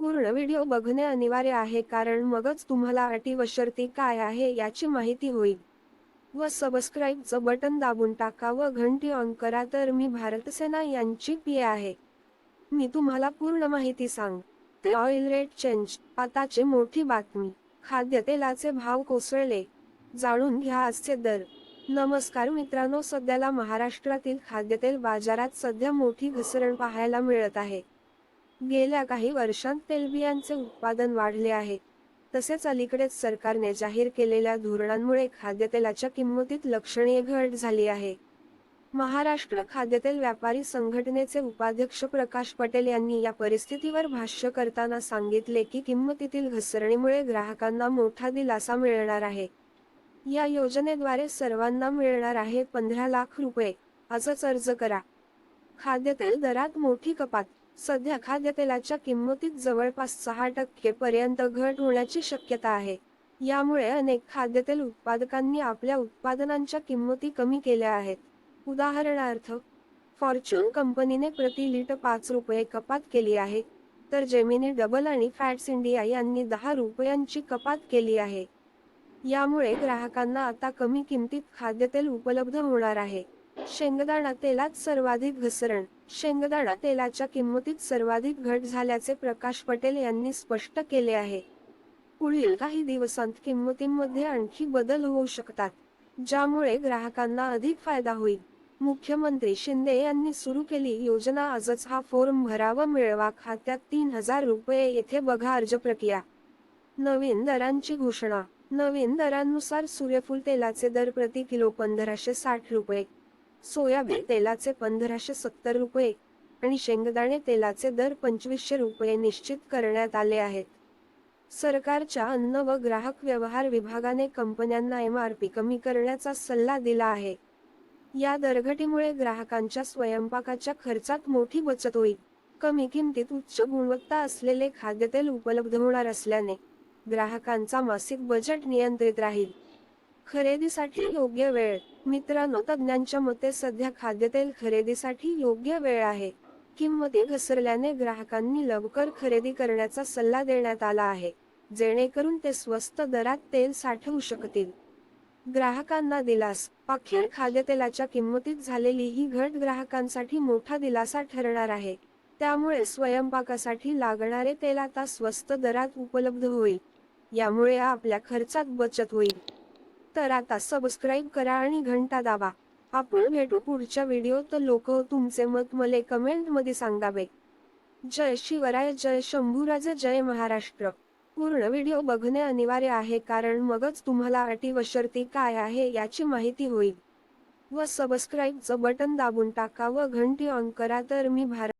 पूर्ण व्हिडिओ बघणे अनिवार्य आहे कारण मगच तुम्हाला अटी व शर्ती काय आहे याची माहिती होईल. व सबस्क्राईबचं बटन दाबून टाका व घंटी ऑन करा तर मी भारतसेना यांची पी आहे. मी तुम्हाला पूर्ण माहिती सांग. ते ऑइल रेट चेंज आताचे मोठी बातमी. खाद्यतेलाचे भाव कोसळले. जाणून घ्या आजचे दर. नमस्कार मित्रांनो सध्याला महाराष्ट्रातील खाद्यतेल बाजारात सध्या मोठी घसरण पाहायला मिळत आहे. गेल्या काही वर्षांत तेलबियांचे उत्पादन वाढले आहे. तसेच अलीकडेच सरकारने जाहीर केलेल्या धोरणांमुळे खाद्यतेलाच्या किंमतीत लक्षणीय घट झाली आहे. महाराष्ट्र खाद्यतेल व्यापारी संघटनेचे उपाध्यक्ष प्रकाश पटेल यांनी या परिस्थितीवर भाष्य करताना सांगितले की किंमतीतील घसरणीमुळे ग्राहकांना मोठा दिलासा मिळणार आहे. या योजनेद्वारे सर्वांना मिळणार आहे पंधरा लाख रुपये असंच अर्ज करा. खाद्यतेल दरात मोठी कपात सध्या खाद्यतेलाच्या किंमतीत जवळपास सहा टक्के पर्यंत घट होण्याची शक्यता आहे. यामुळे अनेक खाद्यतेल उत्पादकांनी आपल्या उत्पादनांच्या किंमती कमी केल्या आहेत. उदाहरणार्थ फॉर्च्यून कंपनीने प्रति लिटर पाच रुपये कपात केली आहे तर जेमिनी डबल आणि फॅट्स इंडिया यांनी दहा रुपयांची कपात केली आहे. यामुळे ग्राहकांना आता कमी किमतीत खाद्यतेल उपलब्ध होणार आहे. शेंगदाणा तेलात सर्वाधिक घसरण. शेंगदाणा तेलाच्या किंमतीत सर्वाधिक घट झाल्याचे प्रकाश पटेल यांनी स्पष्ट केले आहे. पुढील काही दिवसांत किंमतींमध्ये आणखी बदल होऊ शकतात ज्यामुळे ग्राहकांना अधिक फायदा होईल. मुख्यमंत्री शिंदे यांनी सुरू केली योजना आजच हा फॉर्म भरावं मिळवा खात्यात तीन हजार रुपये येथे बघा अर्ज प्रक्रिया. नवीन दरांची घोषणा. नवीन दरांनुसार सूर्यफूल तेलाचे दर प्रति किलो पंधराशे साठ रुपये. सोयाबीन तेलाचे पंधराशे सत्तर रुपये आणि शेंगदाणे तेलाचे दर पंचवीसशे रुपये निश्चित करण्यात आले आहेत. सरकारच्या अन्न व ग्राहक व्यवहार विभागाने कंपन्यांना एम आर पी कमी करण्याचा सल्ला दिला आहे. या दरघटीमुळे ग्राहकांच्या स्वयंपाकाच्या खर्चात मोठी बचत होईल. कमी किमतीत उच्च गुणवत्ता असलेले खाद्यतेल उपलब्ध होणार असल्याने ग्राहकांचा मासिक बजेट नियंत्रित राहील. खरेदीसाठी योग्य वेळ. मित्रांनो तज्ज्ञांच्या मते सध्या खाद्यतेल खरेदीसाठी योग्य वेळ आहे. किंमती घसरल्याने ग्राहकांनी लवकर खरेदी करण्याचा सल्ला देण्यात आला आहे जेणेकरून ते स्वस्त दरात तेल साठवू शकतील. ग्राहकांना दिलास अखेर खाद्यतेलाच्या किंमतीत झालेली ही घट ग्राहकांसाठी मोठा दिलासा ठरणार आहे. त्यामुळे स्वयंपाकासाठी लागणारे तेल आता स्वस्त दरात उपलब्ध होईल. यामुळे आपल्या खर्चात बचत होईल. तर आता सबस्क्राईब करा आणि घंटा दाबा. आपण भेटू पुढच्या व्हिडिओत लोक तुमचे मत मले कमेंटमध्ये सांगावे. जय शिवराय जय शंभूराज जय महाराष्ट्र. पूर्ण व्हिडिओ बघणे अनिवार्य आहे कारण मगच तुम्हाला अटी व शर्ती काय आहे याची माहिती होईल. व सबस्क्राईबचं बटन दाबून टाका व घंटी ऑन करा तर मी भारत